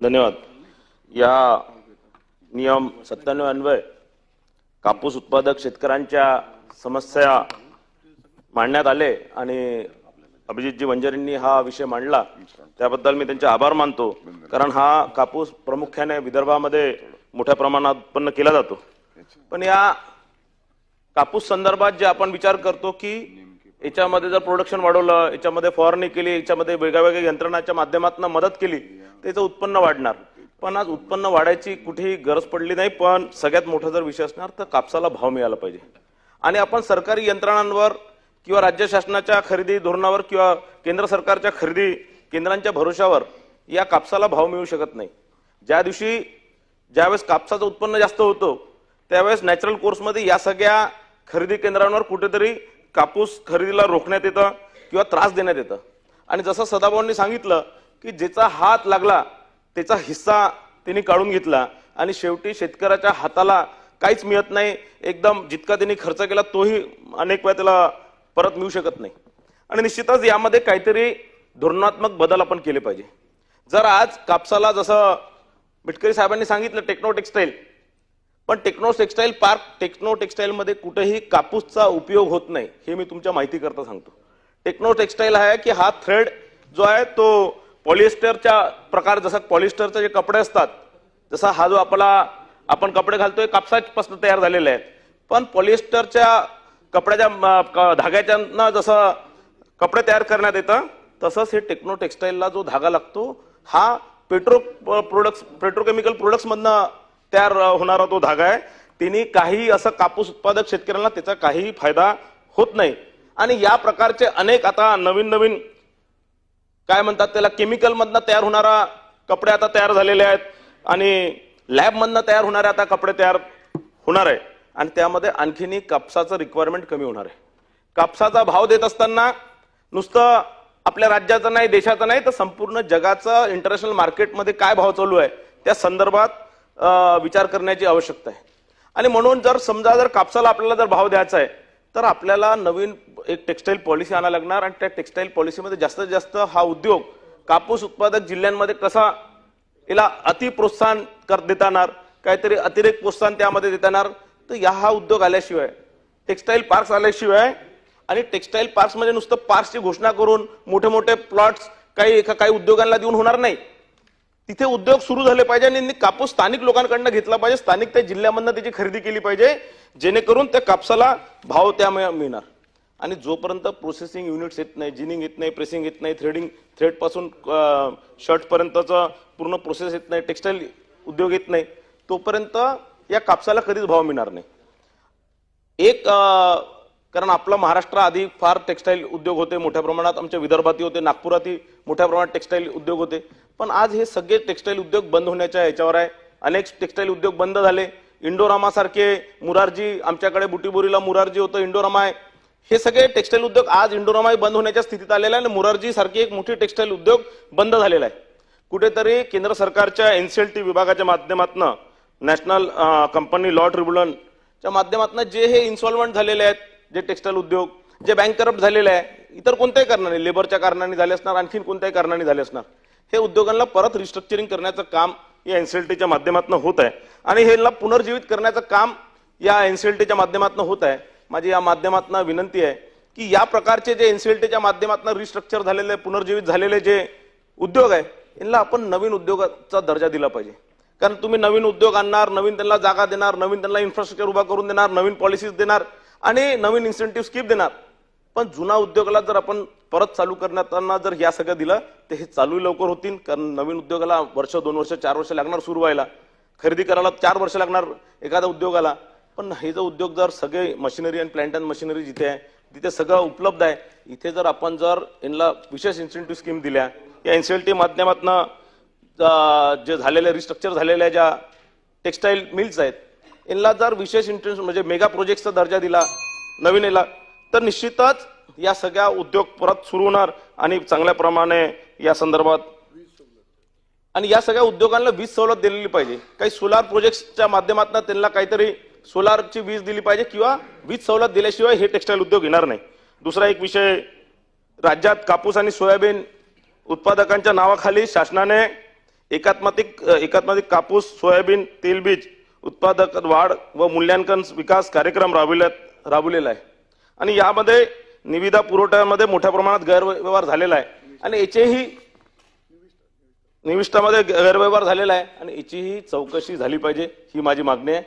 धन्यवाद. या नियम सत्त्याण्णव अन्वय कापूस उत्पादक शेतकऱ्यांच्या समस्या मांडण्यात आले आणि अभिजितजी वंजारींनी हा विषय मांडला. त्याबद्दल मी त्यांचे आभार मानतो कारण हा कापूस प्रामुख्याने विदर्भामध्ये मोठ्या प्रमाणात उत्पन्न केला जातो. पण या कापूस संदर्भात जे आपण विचार करतो की याच्यामध्ये जर प्रोडक्शन वाढवलं याच्यामध्ये फवारणी केली याच्यामध्ये वेगळ्या वेगळ्या यंत्रणाच्या माध्यमातून मदत केली त्याचं उत्पन्न वाढणार. पण आज उत्पन्न वाढायची कुठेही गरज पडली नाही पण सगळ्यात मोठा जर विषय असणार तर कापसाला भाव मिळाला पाहिजे. आणि आपण सरकारी यंत्रणांवर किंवा राज्य शासनाच्या खरेदी धोरणावर किंवा केंद्र सरकारच्या खरेदी केंद्रांच्या भरोशावर या कापसाला भाव मिळू शकत नाही. ज्या दिवशी ज्यावेळेस कापसाचं उत्पन्न जास्त होतं त्यावेळेस नॅचरल कोर्समध्ये या सगळ्या खरेदी केंद्रांवर कुठेतरी कापूस खरेदीला रोखण्यात येतं किंवा त्रास देण्यात येतं. आणि जसं सदाभाऊंनी सांगितलं की ज्याचा हात लागला त्याचा हिस्सा त्यांनी काढून घेतला आणि शेवटी शेतकऱ्याच्या हाताला काहीच मिळत नाही. एकदम जितका त्यांनी खर्च केला तोही अनेक वेळा त्याला परत मिळू शकत नाही. आणि निश्चितच यामध्ये काहीतरी धोरणात्मक बदल आपण केले पाहिजे. जर आज कापसाला जसं मिटकरी साहेबांनी सांगितलं टेक्नो टेक्सटाईल पण टेक्नो टेक्सटाईल पार्क टेक्नो टेक्सटाईलमध्ये कुठेही कापूसचा उपयोग होत नाही हे मी तुमच्या माहिती करता सांगतो. टेक्नो टेक्सटाईल आहे की हा थ्रेड जो आहे तो पॉलिएस्टरच्या प्रकार जसा पॉलिस्टरचे जे कपडे असतात जसा हा जो आपला आपण कपडे घालतोय कापसापासून तयार झालेले आहेत. पण पॉलिएस्टरच्या कपड्याच्या क- धाग्याच्या जसं कपडे तयार करण्यात येतं तसंच हे टेक्नो टेक्सटाईलला जो धागा लागतो हा पेट्रो प्रोडक्ट्स पेट्रोकेमिकल प्रोडक्ट्समधनं तयार होणारा तो धागा आहे. तिने काही असं कापूस उत्पादक शेतकऱ्यांना त्याचा काही फायदा होत नाही. आणि या प्रकारचे अनेक आता नवीन नवीन काय म्हणतात त्याला केमिकल मधनं तयार होणारा कपडे आता तयार झालेले आहेत आणि लॅब मधनं तयार होणारे आता कपडे तयार होणार आहे. आणि त्यामध्ये आणखीनही कापसाचं रिक्वायरमेंट कमी होणार आहे. कापसाचा भाव देत असताना नुसतं आपल्या राज्याचं नाही देशाचं नाही तर संपूर्ण जगाचं इंटरनॅशनल मार्केटमध्ये काय भाव चालू आहे त्या संदर्भात विचार करण्याची आवश्यकता आहे. आणि म्हणून जर समजा जर कापसाला आपल्याला जर भाव द्यायचा आहे तर आपल्याला नवीन एक टेक्सटाईल पॉलिसी आणायला लागणार आणि त्या टेक्सटाईल पॉलिसीमध्ये जास्तीत जास्त हा उद्योग कापूस उत्पादक जिल्ह्यांमध्ये कसा याला अति प्रोत्साहन कर देता येणार काहीतरी अतिरिक्त प्रोत्साहन त्यामध्ये देतानार तर या हा उद्योग आल्याशिवाय टेक्सटाईल पार्क्स आल्याशिवाय आणि टेक्सटाईल पार्क्स म्हणजे नुसतं पार्क्सची घोषणा करून मोठे मोठे प्लॉट्स काही एका काही उद्योगांना देऊन होणार नाही. तिथे उद्योग सुरू झाले पाहिजे आणि कापूस स्थानिक लोकांकडनं घेतला पाहिजे. स्थानिक त्या जिल्ह्यामधनं त्याची खरेदी केली पाहिजे. जेणेकरून त्या कापसाला भाव त्या मिळणार. आणि जोपर्यंत प्रोसेसिंग युनिट्स येत नाही जिनिंग येत नाही प्रेसिंग येत नाही थ्रेडिंग थ्रेडपासून शर्टपर्यंतचं पूर्ण प्रोसेस येत नाही टेक्सटाईल उद्योग येत नाही तोपर्यंत या कापसाला कधीच भाव मिळणार नाही. एक आ, कारण आपला महाराष्ट्र आधी फार टेक्सटाईल उद्योग होते मोठ्या प्रमाणात आमच्या विदर्भातही होते नागपुरातही मोठ्या प्रमाणात टेक्सटाईल उद्योग होते. पण आज हे सगळे टेक्सटाईल उद्योग बंद होण्याच्या याच्यावर आहे. अनेक टेक्सटाईल उद्योग बंद झाले. इंडोरामासारखे मुरारजी आमच्याकडे बुटीबोरीला मुरारजी होतं इंडोरामा आहे. हे सगळे टेक्सटाईल उद्योग आज इंडोरामा बंद होण्याच्या स्थितीत आलेला आहे आणि मुरारजी सारखी एक मोठी टेक्सटाईल उद्योग बंद झालेला आहे. कुठेतरी केंद्र सरकारच्या एनसीएलटी विभागाच्या माध्यमातून नॅशनल कंपनी लॉ ट्रिब्युनलच्या माध्यमातून जे हे इन्स्टॉलमेंट झालेले आहेत जे टेक्सटाईल उद्योग जे बँक करप्ट झालेले आहे इतर कोणत्याही कारणाने लेबरच्या कारणाने झाले असणार आणखीन कोणत्याही कारणाने झाले असणार हे उद्योगांना परत रिस्ट्रक्चरिंग करण्याचं काम या एनसीएलटीच्या माध्यमातून होत आहे. आणि हे पुनर्जीवित करण्याचं काम या एनसीएलटीच्या माध्यमातून होत आहे. माझी या माध्यमातून विनंती आहे की या प्रकारचे जे एनसीएलटीच्या माध्यमातून रिस्ट्रक्चर झालेले पुनर्जीवित झालेले जे उद्योग आहे यांना आपण नवीन उद्योगाचा दर्जा दिला पाहिजे. कारण तुम्ही नवीन उद्योग आणणार नवीन त्यांना जागा देणार नवीन त्यांना इन्फ्रास्ट्रक्चर उभा करून देणार नवीन पॉलिसीज देणार आणि नवीन इन्सेंटिव्ह स्कीप देणार. पण जुना उद्योगाला जर आपण परत चालू करण्यातना जर या सगळं दिलं तर हे चालू लवकर होतील. कारण नवीन उद्योगाला वर्ष दोन वर्ष चार वर्ष लागणार सुरू व्हायला. खरेदी करायला चार वर्ष लागणार एखाद्या उद्योगाला. पण हे जर उद्योग जर सगळे मशिनरी आणि प्लांट अँड मशिनरी जिथे आहे तिथे सगळं उपलब्ध आहे. इथे जर आपण जर यांना विशेष इन्सेंटिव्ह स्कीम दिल्या या एनसीएलटी माध्यमातून जे झालेले रिस्ट्रक्चर झालेल्या ज्या टेक्सटाईल मिल्स आहेत यांना जर विशेष इंटरेस्ट म्हणजे मेगा प्रोजेक्टचा दर्जा दिला नवीन याला तर निश्चितच या सगळ्या उद्योग परत सुरू होणार आणि चांगल्या प्रमाणे या संदर्भात आणि या सगळ्या उद्योगांना वीज सवलत दिलेली पाहिजे. काही सोलार प्रोजेक्टच्या माध्यमातून त्यांना काहीतरी सोलारची वीज दिली पाहिजे किंवा वीज सवलत दिल्याशिवाय हे टेक्सटाईल उद्योग येणार नाही. दुसरा एक विषय राज्यात कापूस आणि सोयाबीन उत्पादकांच्या नावाखाली शासनाने एकात्मातिक एकात्मिक कापूस सोयाबीन तेलबीज उत्पादक वाढ व मूल्यांकन विकास कार्यक्रम राबविल्यात राबवलेला आहे. आणि यामध्ये निविदा पुरवठ्यामध्ये मोठ्या प्रमाणात गैरव्यवहार झालेला आहे. आणि याचेही निविष्टामध्ये गैरव्यवहार झालेला आहे आणि याचीही चौकशी झाली पाहिजे ही माझी मागणी आहे.